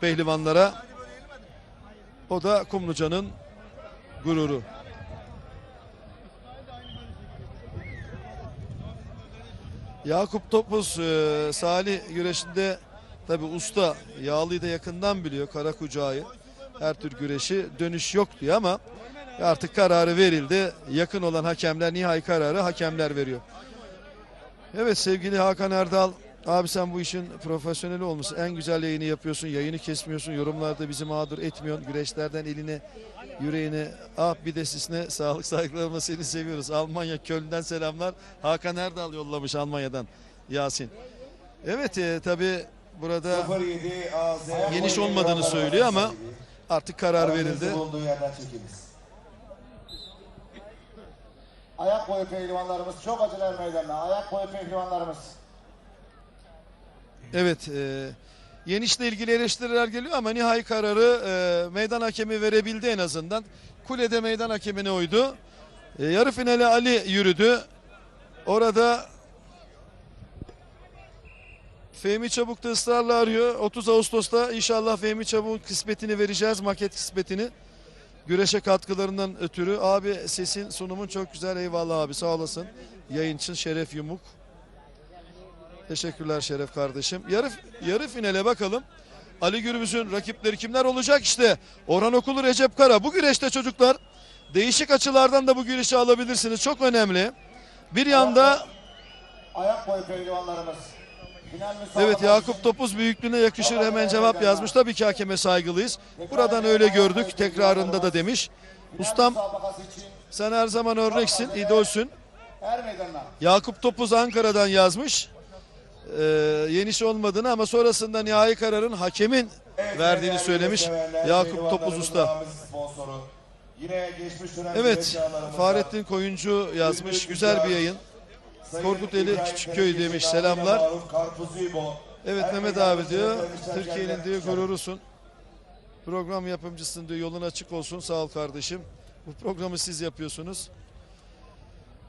pehlivanlara. O da Kumluca'nın gururu. Yakup Topuz e, Salih güreşinde tabi usta Yağlı'yı da yakından biliyor kara kucağı. Her tür güreşi dönüş yok diyor ama artık kararı verildi. Yakın olan hakemler nihai kararı hakemler veriyor. Evet sevgili Hakan Erdal abi sen bu işin profesyoneli olmuşsun. En güzel yayını yapıyorsun. Yayını kesmiyorsun. Yorumlarda bizi mağdur etmiyorsun. Güreşlerden eline yüreğine ah bir de sisine sağlık saygılarımla seni seviyoruz. Almanya Köln'den selamlar. Hakan Erdal yollamış Almanya'dan Yasin. Evet e, tabi burada 07 AZ geniş olmadığını söylüyor ama artık karar verildi. Ayak boyu pehlivanlarımız çok acılar meydanına. Ayak boyu pehlivanlarımız. Evet. E, Yenişle ilgili eleştiriler geliyor ama nihai kararı e, meydan hakemi verebildi en azından. Kulede meydan hakemine uydu. E, yarı finale Ali yürüdü. Orada Fehmi Çabuk da ısrarla arıyor. 30 Ağustos'ta inşallah Fehmi Çabuk'un kısmetini vereceğiz. Maket kısmetini. Güreşe katkılarından ötürü. Abi sesin sunumun çok güzel. Eyvallah abi sağ olasın. Yayın için Şeref Yumuk. Teşekkürler Şeref kardeşim. Yarı, yarı finale bakalım. Ali Gürbüz'ün rakipleri kimler olacak işte. Orhan Okulu Recep Kara. Bu güreşte çocuklar değişik açılardan da bu güreşi alabilirsiniz. Çok önemli. Bir yanda Ayak boyu pehlivanlarımız. Evet Yakup Topuz büyüklüğüne yakışır hemen cevap yazmış. Tabii ki hakeme saygılıyız. Buradan öyle gördük. Tekrarında da demiş. Ustam sen her zaman örneksin, idolsün. meydanına. Yakup Topuz Ankara'dan yazmış. Ee, yenisi olmadığını ama sonrasında nihai kararın hakemin verdiğini değerli söylemiş Yakup Topuz Usta. Evet, Fahrettin Koyuncu yazmış. Güzel bir yayın. Korkuteli İbrahim Küçükköy demiş, selamlar. Evet Mehmet abi diyor, Türkiye'nin diyor gururusun. Program yapımcısın diyor, yolun açık olsun. Sağ ol kardeşim. Bu programı siz yapıyorsunuz.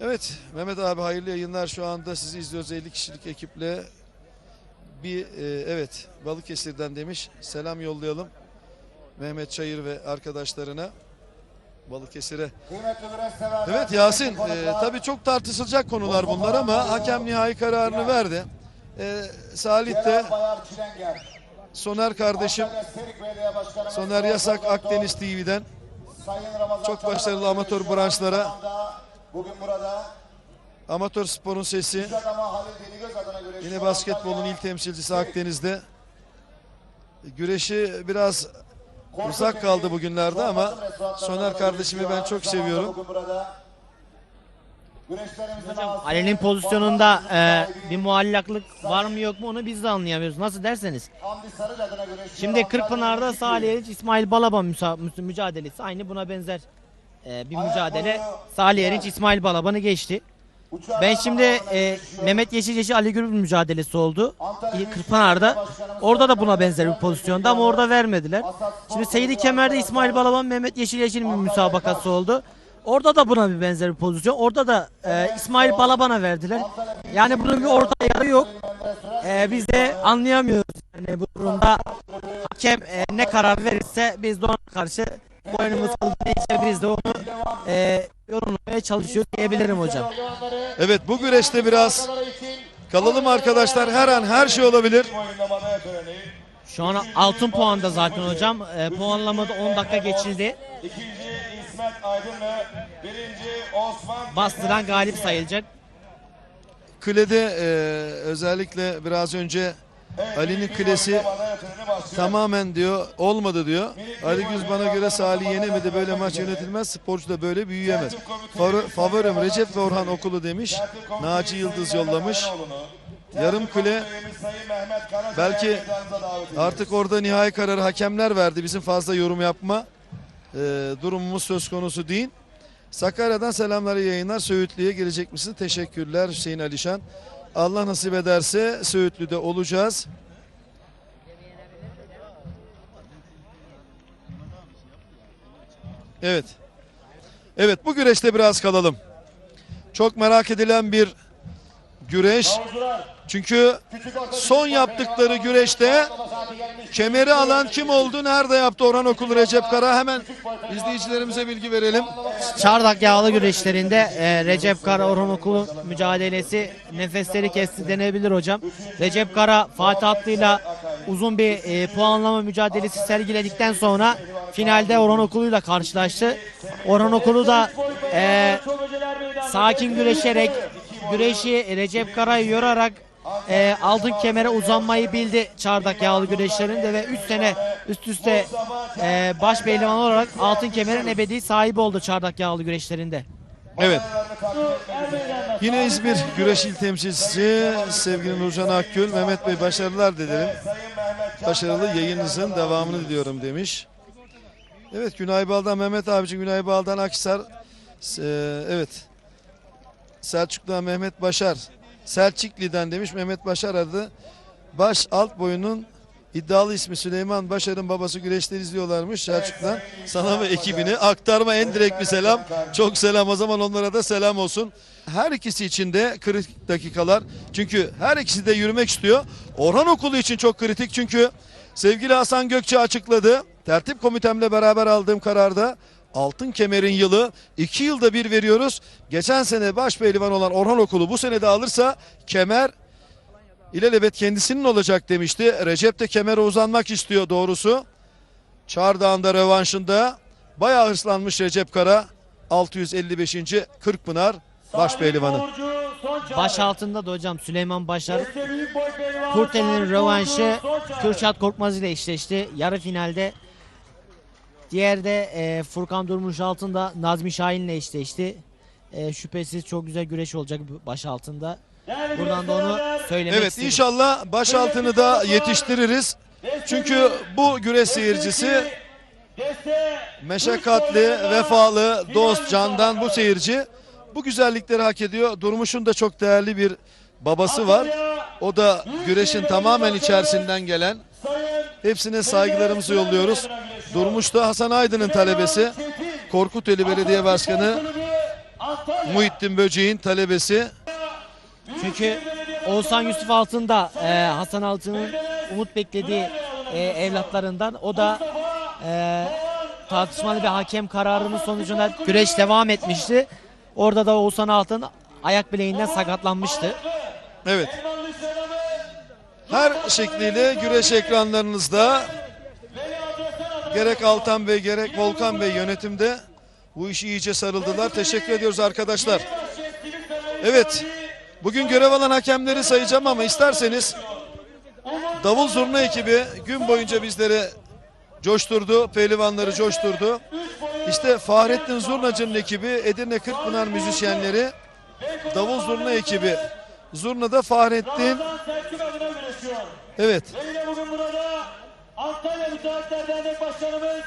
Evet, Mehmet abi hayırlı yayınlar. Şu anda sizi izliyoruz 50 kişilik ekiple. Bir, e, evet, Balıkesir'den demiş. Selam yollayalım. Mehmet Çayır ve arkadaşlarına. Balıkesir'e. Evet Yasin, e, tabii çok tartışılacak konular bunlar ama hakem nihai kararını verdi. E, Salih de Soner kardeşim, Soner Yasak Akdeniz TV'den Çok başarılı amatör branşlara. Bugün burada amatör sporun sesi. Yine basketbolun il temsilcisi Akdeniz'de. Güreşi biraz uzak kaldı bugünlerde ama Soner kardeşimi ben çok seviyorum. ağası, Ali'nin pozisyonunda e, bir muallaklık var mı yok mu onu biz de anlayamıyoruz. Nasıl derseniz. Şimdi Kırkpınar'da Salih Eriç, İsmail Balaban mücadelesi aynı buna benzer e, bir mücadele. Salih Eriç, İsmail Balaban'ı geçti. Ben şimdi e. Mehmet Yeşilceşi Ali Gürbüz mücadelesi oldu. Başkanımız Orada da buna benzer bir pozisyonda ama orada vermediler. Şimdi Seydi Kemer'de İsmail Balaban, Mehmet Yeşilyeşil'in bir müsabakası oldu. Orada da buna bir benzer bir pozisyon. Orada da e, İsmail Balaban'a verdiler. Yani bunun bir orta yarı yok. E, biz de anlayamıyoruz. Yani bu durumda hakem e, ne karar verirse biz de ona karşı boynumuz kıldığı biz de onu e, yorumlamaya çalışıyoruz diyebilirim hocam. Evet bu güreşte biraz kalalım arkadaşlar. Her an her şey olabilir. Şu an altın puanda zaten hocam. E, puanlamada 10 dakika geçildi. İkinci İsmet Aydın ve birinci Osman Bastıran galip sayılacak. Klede e, özellikle biraz önce Ali'nin klesi tamamen diyor olmadı diyor. Ali Güz bana göre Salih yenemedi böyle maç yönetilmez sporcu da böyle büyüyemez. Favori- Favorim Recep ve Orhan Okulu demiş. Naci Yıldız yollamış. Yarım kule belki artık orada nihai kararı hakemler verdi. Bizim fazla yorum yapma e, durumumuz söz konusu değil. Sakarya'dan selamlar iyi yayınlar. Söğütlü'ye gelecek misin? Teşekkürler Hüseyin Alişan. Allah nasip ederse Söğütlü'de olacağız. Evet. Evet bu güreşte biraz kalalım. Çok merak edilen bir güreş. Çünkü son yaptıkları güreşte Kemeri alan kim oldu? Nerede yaptı Orhan Okulu Recep Kara? Hemen izleyicilerimize bilgi verelim. Çardak yağlı güreşlerinde e, Recep Kara Orhan Okulu mücadelesi nefesleri kesti denebilir hocam. Recep Kara Fatih Atlı'yla uzun bir e, puanlama mücadelesi sergiledikten sonra finalde Orhan Okulu'yla karşılaştı. Orhan Okulu da e, sakin güreşerek güreşi Recep Kara'yı yorarak e, altın kemere uzanmayı bildi çardak yağlı güreşlerinde ve 3 sene üst üste e, baş pehlivan olarak altın kemerin ebedi sahibi oldu çardak yağlı güreşlerinde. Evet. Yine İzmir Güreş İl Temsilcisi sevgili Nurcan Akgül. Mehmet Bey başarılar dilerim. Başarılı yayınınızın devamını diliyorum demiş. Evet Günay Bal'dan Mehmet abici Günay Bal'dan Akhisar. Ee, evet. Selçuklu'dan Mehmet Başar. Selçikli'den demiş Mehmet Başar adı. Baş alt boyunun iddialı ismi Süleyman Başar'ın babası güreşleri izliyorlarmış Selçuk'tan. Sana ve ekibini aktarma en direkt bir selam. Çok selam o zaman onlara da selam olsun. Her ikisi için de kritik dakikalar. Çünkü her ikisi de yürümek istiyor. Orhan Okulu için çok kritik çünkü sevgili Hasan Gökçe açıkladı. Tertip komitemle beraber aldığım kararda Altın Kemer'in yılı iki yılda bir veriyoruz. Geçen sene baş pehlivan olan Orhan Okulu bu sene de alırsa kemer İlelebet kendisinin olacak demişti. Recep de kemere uzanmak istiyor doğrusu. Çardağ'ında rövanşında bayağı hırslanmış Recep Kara. 655. Kırkpınar baş pehlivanı. Baş altında da hocam Süleyman Başar Kurtel'in rövanşı Kürşat Korkmaz ile eşleşti. Yarı finalde Diğer de e, Furkan Durmuş altında Nazmi Şahin ile eşleşti. E, şüphesiz çok güzel güreş olacak baş altında. Buradan da onu söylemek Evet istedim. inşallah baş altını da yetiştiririz. Çünkü bu güreş seyircisi meşakkatli, vefalı, dost, candan bu seyirci bu güzellikleri hak ediyor. Durmuş'un da çok değerli bir babası var. O da güreşin tamamen içerisinden gelen. Hepsine saygılarımızı yolluyoruz. Durmuş da Hasan Aydın'ın talebesi. Korkuteli Belediye Başkanı Muhittin Böceğin talebesi. Çünkü Oğuzhan Yusuf Altın da e, Hasan Altın'ın umut beklediği e, evlatlarından. O da e, tartışmalı bir hakem kararının sonucunda güreş devam etmişti. Orada da Oğuzhan Altın ayak bileğinden sakatlanmıştı. Evet. Her şekliyle güreş ekranlarınızda gerek Altan Bey gerek Volkan Bey yönetimde bu işi iyice sarıldılar. Teşekkür ediyoruz arkadaşlar. Evet. Bugün görev alan hakemleri sayacağım ama isterseniz Davul Zurna ekibi gün boyunca bizleri coşturdu. Pehlivanları coşturdu. İşte Fahrettin Zurnacı'nın ekibi Edirne Kırkpınar müzisyenleri Davul Zurna ekibi Zurna'da Fahrettin. Evet Antalya Müteahhitler Dernek Başkanımız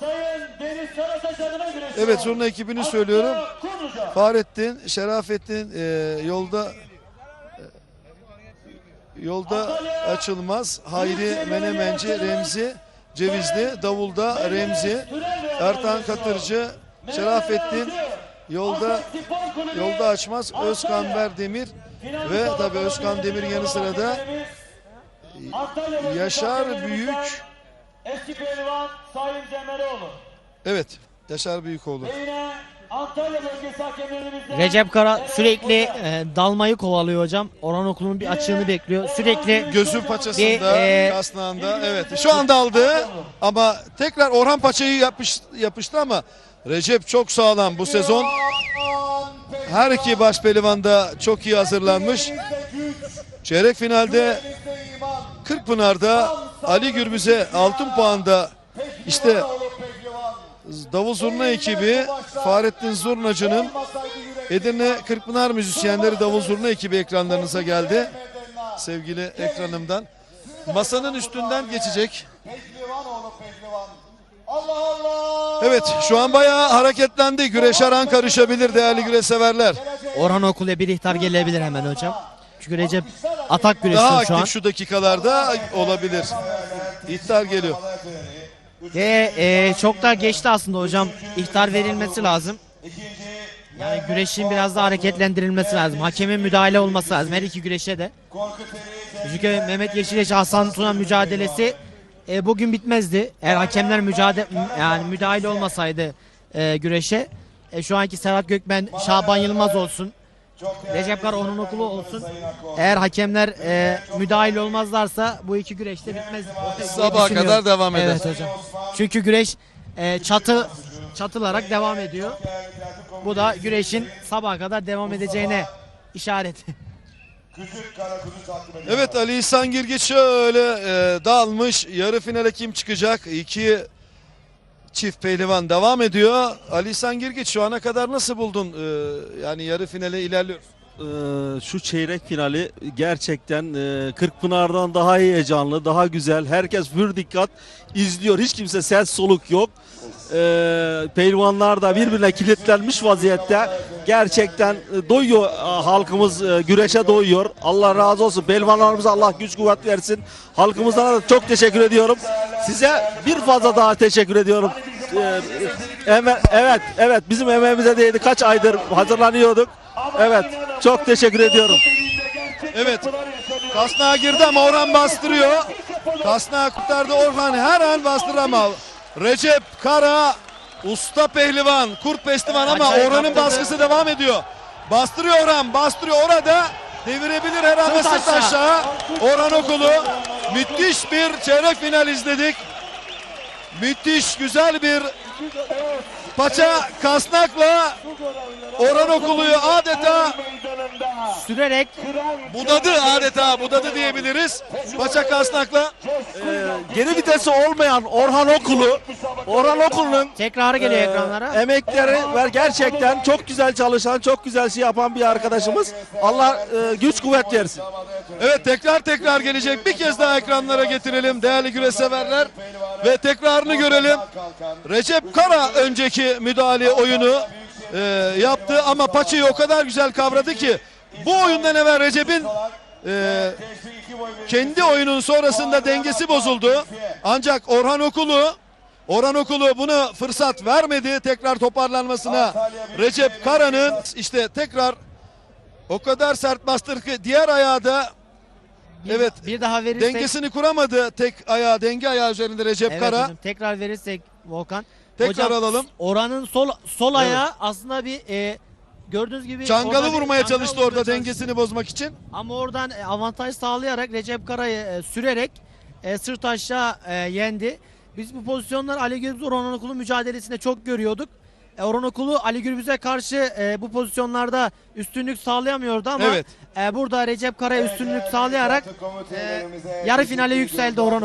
Sayın Deniz Karataş adına güreşiyor. Evet Zurna ekibini söylüyorum. Kurluca. Fahrettin, Şerafettin e, yolda e, yolda açılmaz. Hayri Menemenci, Remzi Cevizli, Davulda Remzi, Ertan Katırcı, Şerafettin yolda yolda açmaz. Özkan Demir ve tabii Özkan Demir yanı sıra da Antalya Yaşar Büyük Eski pehlivan Sayın Cemeroğlu. evet Yaşar Büyükoğlu. Ve yine Antalya Bölgesi Hakemlerimizden Recep Kara sürekli e, dalmayı kovalıyor hocam. Orhan Okulu'nun bir açığını bekliyor. Sürekli Gözü paçasında, Bir, e, kasnağında. Evet. Şu anda aldı ama tekrar Orhan Paça'yı yapış, yapıştı ama Recep çok sağlam bu sezon. Her iki baş pehlivan da çok iyi hazırlanmış. Çeyrek finalde Kırkpınar'da Ali Gürbüz'e altın puanda işte Davul Zurna ekibi Fahrettin Zurnacı'nın Edirne Kırkpınar müzisyenleri Davul Zurna ekibi ekranlarınıza geldi. Sevgili ekranımdan. Masanın üstünden geçecek. Evet şu an bayağı hareketlendi. Güreş aran karışabilir değerli güreş severler. Orhan Okulu'ya bir ihtar gelebilir hemen hocam. Çünkü Recep atak Daha güreşiyor şu an. aktif şu dakikalarda olabilir. İhtar geliyor. Ve e, çok da geçti aslında hocam. İhtar verilmesi lazım. Yani güreşin biraz daha hareketlendirilmesi lazım. Hakemin müdahale olması lazım her iki güreşe de. Çünkü Mehmet Yeşileş Hasan Tuna mücadelesi e, bugün bitmezdi. Eğer hakemler mücadele yani müdahale olmasaydı e, güreşe. E, şu anki Serhat Gökmen, Şaban Yılmaz olsun. Recep Kar onun okulu olsun. Eğer hakemler e, müdahil olmazlarsa bu iki güreşte bitmez. Sabaha kadar devam eder. Evet hocam. Çünkü güreş e, çatı çatılarak devam ediyor. Bu da güreşin sabaha kadar devam edeceğine işaret. Evet Ali İhsan Girgit şöyle e, dalmış. Yarı finale kim çıkacak? İki çift pehlivan devam ediyor. Ali İhsan Girgit şu ana kadar nasıl buldun? E, yani yarı finale ilerliyoruz. Ee, şu çeyrek finali gerçekten e, Kırkpınar'dan daha heyecanlı, daha güzel. Herkes pür dikkat izliyor. Hiç kimse ses soluk yok. Ee, pehlivanlar da birbirine kilitlenmiş vaziyette. Gerçekten e, doyuyor e, halkımız e, güreşe doyuyor. Allah razı olsun. Pehlivanlarımıza Allah güç kuvvet versin. Halkımızdan da çok teşekkür ediyorum. Size bir fazla daha teşekkür ediyorum. Eme- evet, evet bizim emeğimize değdi. Kaç aydır hazırlanıyorduk. Evet, çok teşekkür ediyorum. Evet. Kasnağa girdi ama Orhan bastırıyor. Kasnağı kurtardı Orhan her an bastırır ama Recep Kara usta pehlivan, kurt pehlivan ama Orhan'ın baskısı devam ediyor. Bastırıyor Orhan, bastırıyor orada. Devirebilir her an Sırt aşağı. Orhan Okulu müthiş bir çeyrek final izledik. Müthiş güzel bir paça kasnakla Orhan Okulu'yu adeta Sürerek budadı adeta budadı diyebiliriz. Paça kasnakla Ee, geri vitesi olmayan Orhan Okulu, Orhan Okulu'nun tekrarı geliyor e, ekranlara. emekleri var gerçekten çok güzel çalışan, çok güzel şey yapan bir arkadaşımız. Allah e, güç kuvvet versin. Evet tekrar tekrar gelecek. Bir kez daha ekranlara getirelim değerli güreş severler. Ve tekrarını görelim. Recep Kara önceki müdahale oyunu e, yaptı ama paçayı o kadar güzel kavradı ki bu oyundan evvel Recep'in e, kendi oyunun sonrasında dengesi bozuldu. Ancak Orhan Okulu Orhan Okulu buna fırsat vermedi tekrar toparlanmasına. Recep Kara'nın işte tekrar o kadar sert bastır ki diğer ayağı da Bir- evet, Bir daha verirsek dengesini kuramadı tek ayağı denge ayağı üzerinde Recep Evet Kara. hocam, tekrar verirsek Volkan. Tekrar alalım. Oranın sol sol ayağı aslında bir e, gördüğünüz gibi Çangalı bir vurmaya çangal çalıştı orada çalıştı. dengesini bozmak için. Ama oradan e, avantaj sağlayarak Recep Kara'yı e, sürerek e, sırt aşağı e, yendi. Biz bu pozisyonlar Ali Gürbüz Orhan Okulu mücadelesinde çok görüyorduk. E, Orhan Okulu Ali Gürbüz'e karşı e, bu pozisyonlarda üstünlük sağlayamıyordu ama Evet. e, burada Recep Kara'ya üstünlük sağlayarak e, yarı finale yükseldi Orhan Okulu.